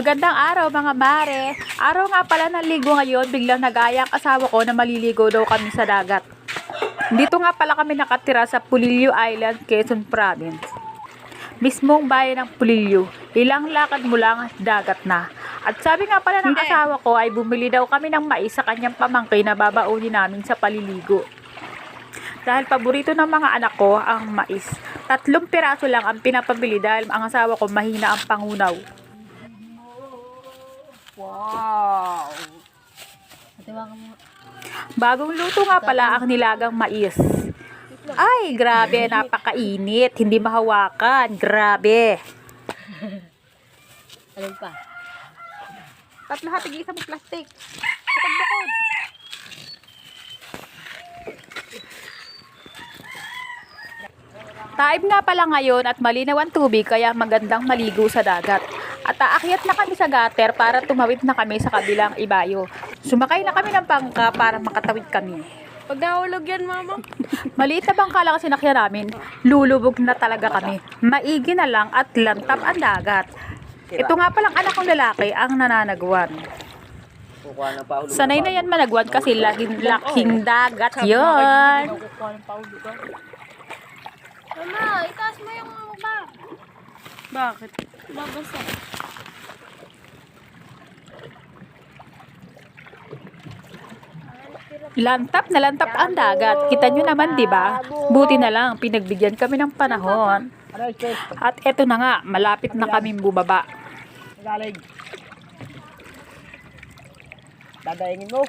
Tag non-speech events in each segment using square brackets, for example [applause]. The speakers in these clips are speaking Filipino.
Magandang araw mga mare. Araw nga pala ng ligo ngayon, biglang nagaya ang asawa ko na maliligo daw kami sa dagat. Dito nga pala kami nakatira sa Pulilio Island, Quezon Province. Mismong bayan ng Pulilio, ilang lakad mo lang dagat na. At sabi nga pala ng Hindi. asawa ko ay bumili daw kami ng mais sa kanyang pamangkin na babaunin namin sa paliligo. Dahil paborito ng mga anak ko ang mais. Tatlong piraso lang ang pinapabili dahil ang asawa ko mahina ang pangunaw. Wow! Bagong luto nga pala ang nilagang mais. Ay, grabe, napakainit. Hindi mahawakan. Grabe. [laughs] Alin pa? Tatlo hatig isa mo plastic. Bukod-bukod. Taib nga pala ngayon at malinaw ang tubig kaya magandang maligo sa dagat. At aakyat na kami sa gutter para tumawid na kami sa kabilang ibayo. Sumakay na kami ng bangka para makatawid kami. Pag nahulog yan, mama. [laughs] Maliit na bangka lang ang sinakyan namin, lulubog na talaga kami. Maigi na lang at lantap ang dagat. Ito nga palang anak kong lalaki ang pahulog. Sanay na yan managwan kasi laging laking dagat yon. Mama, itaas mo yung mukha. Bakit? Babasa. Lantap na lantap ang dagat. Kita nyo naman, di ba? Buti na lang, pinagbigyan kami ng panahon. At eto na nga, malapit na kami bubaba. Galing. Mo.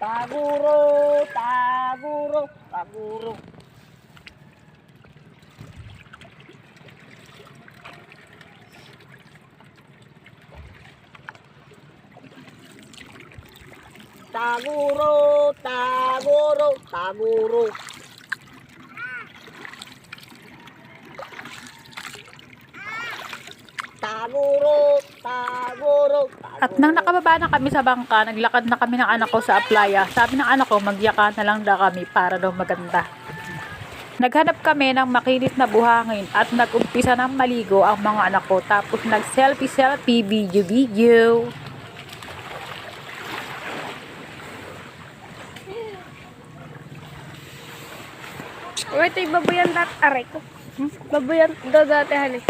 Taguro, taguro, taguro. Taguro, taguro, taguro. Taguro, taguro, At nang nakababa na kami sa bangka, naglakad na kami ng anak ko sa playa. Sabi ng anak ko, magyaka na lang daw kami para daw maganda. Naghanap kami ng makinis na buhangin at nagumpisa ng maligo ang mga anak ko. Tapos nag-selfie-selfie, video-video. Wait, ito yung babuyan dat aray ko. Hmm? Babuyan dadatehan eh.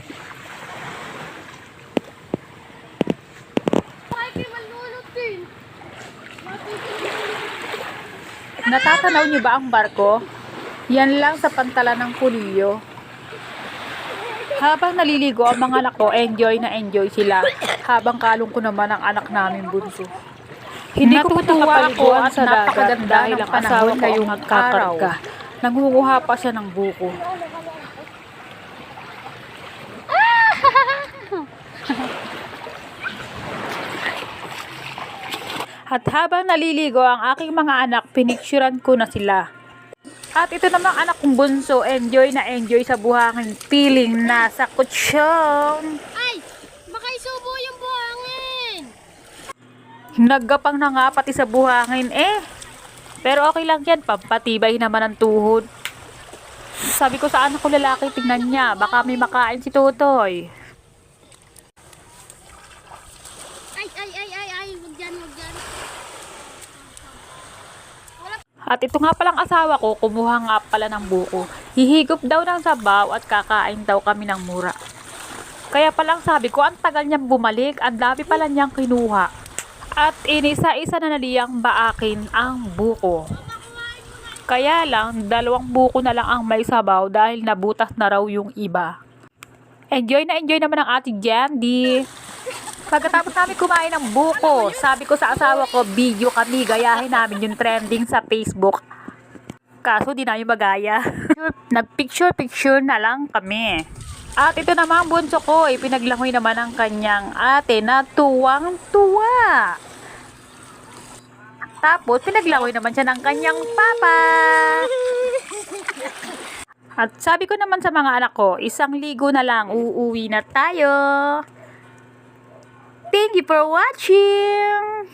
Natatanaw niyo ba ang barko? Yan lang sa pantalan ng pulilyo. Habang naliligo ang mga anak ko, enjoy na enjoy sila. Habang kalong ko naman ang anak namin bunso. Hindi ko tutuwa ako at napakaganda dahil ang asawa ko Nangunguha pa siya ng buko. At habang naliligo ang aking mga anak, pinicturan ko na sila. At ito namang anak kong bunso, enjoy na enjoy sa buhangin, feeling nasa kutsyon. Ay! Baka isubo yung buhangin! Naggapang na nga pati sa buhangin eh. Pero okay lang yan, pampatibay naman ang tuhod. Sabi ko sa anak ko lalaki, tingnan niya, baka may makain si Totoy. Ay, ay, ay, ay, ay! Huwag dyan, huwag dyan. At ito nga palang asawa ko, kumuha nga pala ng buko. Hihigop daw ng sabaw at kakain daw kami ng mura. Kaya palang sabi ko, ang tagal niyang bumalik, ang dami pala niyang kinuha. At inisa-isa na naliyang baakin ang buko. Kaya lang, dalawang buko na lang ang may sabaw dahil nabutas na raw yung iba. Enjoy na enjoy naman ang ating Jandy. Pagkatapos namin kumain ng buko, sabi ko sa asawa ko, video kami, gayahin namin yung trending sa Facebook. Kaso di namin magaya. Nagpicture-picture na lang kami. At ito naman ang bunso ko, ipinaglangoy naman ng kanyang ate na tuwang-tuwa. Tapos, pinaglangoy naman siya ng kanyang papa. At sabi ko naman sa mga anak ko, isang ligo na lang, uuwi na tayo. Thank you for watching!